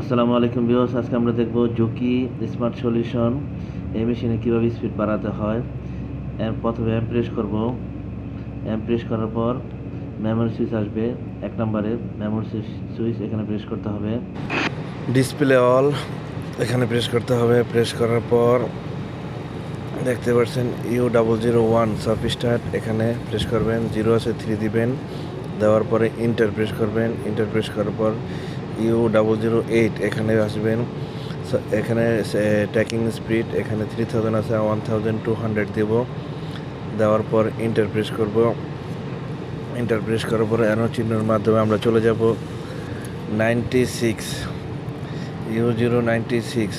আসসালামু আলাইকুম বিওস আজকে আমরা দেখব জকি স্মার্ট সলিউশন, এই মেশিনে কীভাবে স্পিড বাড়াতে হয়। প্রথমে অ্যাম প্রেস করব। অ্যাম প্রেস করার পর মেমোরি সুইচ আসবে, এক নম্বরে মেমোরি সুইচ এখানে প্রেস করতে হবে। ডিসপ্লে অল এখানে প্রেস করতে হবে। প্রেস করার পর দেখতে পাচ্ছেন U double zero one sub start এখানে প্রেস করবেন, জিরো আছে থ্রি দিবেন, দেওয়ার পরে ইন্টার প্রেস করবেন ইন্টার প্রেস করার পর ইউ ডাবল জিরো এইট এখানে আসবেন। এখানে ট্যাকিং স্পিড এখানে থ্রি থাউজেন্ড আছে ওয়ান থাউজেন্ড টু হান্ড্রেড দেবো। দেওয়ার পর ইন্টার প্রেস করব। ইন্টার প্রেস করার পর অ্যারো চিহ্নের মাধ্যমে আমরা চলে যাব। Ninety six U zero ninety six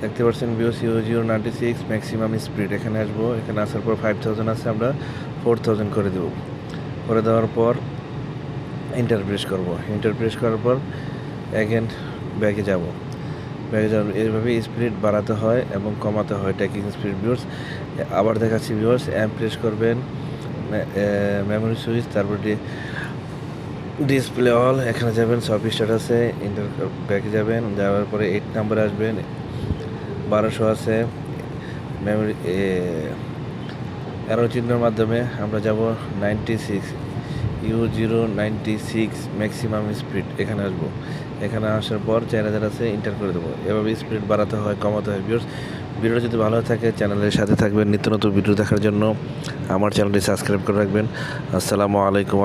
দেখতে পাচ্ছেন বিওস U zero ninety six maximum speed এখানে আসব, এখানে আসার পর ফাইভ থাউজেন্ড আছে, আমরা ফোর থাউজেন্ড করে দেবো। করে দেওয়ার পর ইন্টার প্রেস করব। ইন্টার প্রেস করার পর অ্যাগেন ব্যাগে যাব। ব্যাগে যাব এইভাবে স্পিড বাড়াতে হয় এবং কমাতে হয় ট্যাকিং স্পিড ভিউর্স আবার দেখাচ্ছি ভিউর্স অ্যাম প্রেস করবেন মেমোরি সুইচ তারপর ডিসপ্লে অল এখানে যাবেন সব স্টার্ট আছে ইন্টার ব্যাকে যাবেন, যাওয়ার পরে এইট নাম্বার আসবেন, বারোশো আছে। মেমোরি অ্যারো চিহ্নের মাধ্যমে আমরা যাব ninety six U zero ninety six maximum speed এখানে আসব। এখানে আসার পর হাজার আছে ইন্টার করে দেবো। এভাবে স্পিড বাড়াতে হয়, কমাতে হয় ভিউর্স ভিডিও যদি ভালো থাকে চ্যানেলের সাথে থাকবেন। নিত্য নতুন ভিডিও দেখার জন্য আমার চ্যানেলটি সাবস্ক্রাইব করে রাখবেন। আসসালামু আলাইকুম